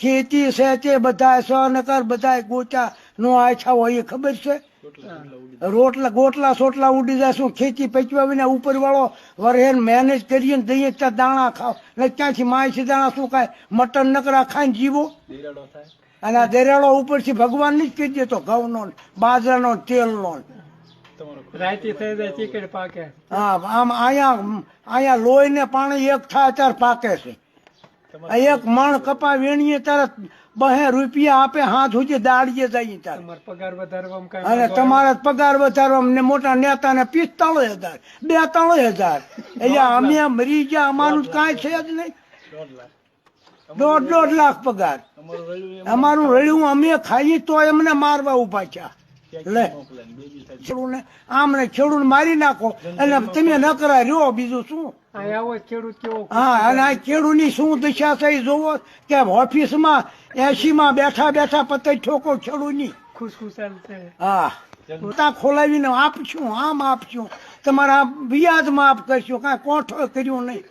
ખેતી સેચે બધા સહનકર બધા ગોચા નો આછા હોય એ ખબર છે? રોટલા ગોટલા સોટલા ઉડી જાય શું ખેતી પચવાવીને ઉપર વાળો વરહેન મેનેજ કરીને દઈએ ત્યાં દાણા ખાવ. ને ક્યાંથી માય દાણા શું કાય મટન નકરા ખાઈને જીવો. અને આ દરિયાળો ઉપરથી ભગવાનની જ કહી દેતો ઘઉંનો નો બાજરાનો ને તેલનો નો. રાયતી થઈ જાય ચીકડ પાકે. હા આમ અહીંયા અહીંયા લોહી ને પાણી એક થાય ત્યારે પાકે છે. એક મણ કપા વેણીએ ત્યારે બહે રૂપિયા આપે હાથ સુધી દાડીએ જઈએ તારે. પગાર વધારવા અને તમારે પગાર વધારવા ને મોટા નેતા ને પિસ્તાળીસ હજાર બેતાળીસ હજાર. એટલે અમે મરી ગયા અમારું જ કાંઈ છે જ નહીં. દોઢ દોઢ લાખ પગાર. અમારું રળ્યું અમે ખાઈએ તો એમને મારવા ઊભા છે લે. આમ ને ખેડૂત મારી નાખો. અને તમે ન કરાય રહ્યો બીજું શું? ખેડૂત હા અને આ ખેડૂતની શું દિશા થઈ જોવો કે ઓફિસમાં એસી માં બેઠા બેઠા પતઈ ઠોકો ખેડૂતની ખુશખુશાલ છે. હા. તા ખોલાવીને આપશું આમ આપશું. તમારા વ્યાજ માફ કરશું કાંઈ કોઠો કર્યું નહીં.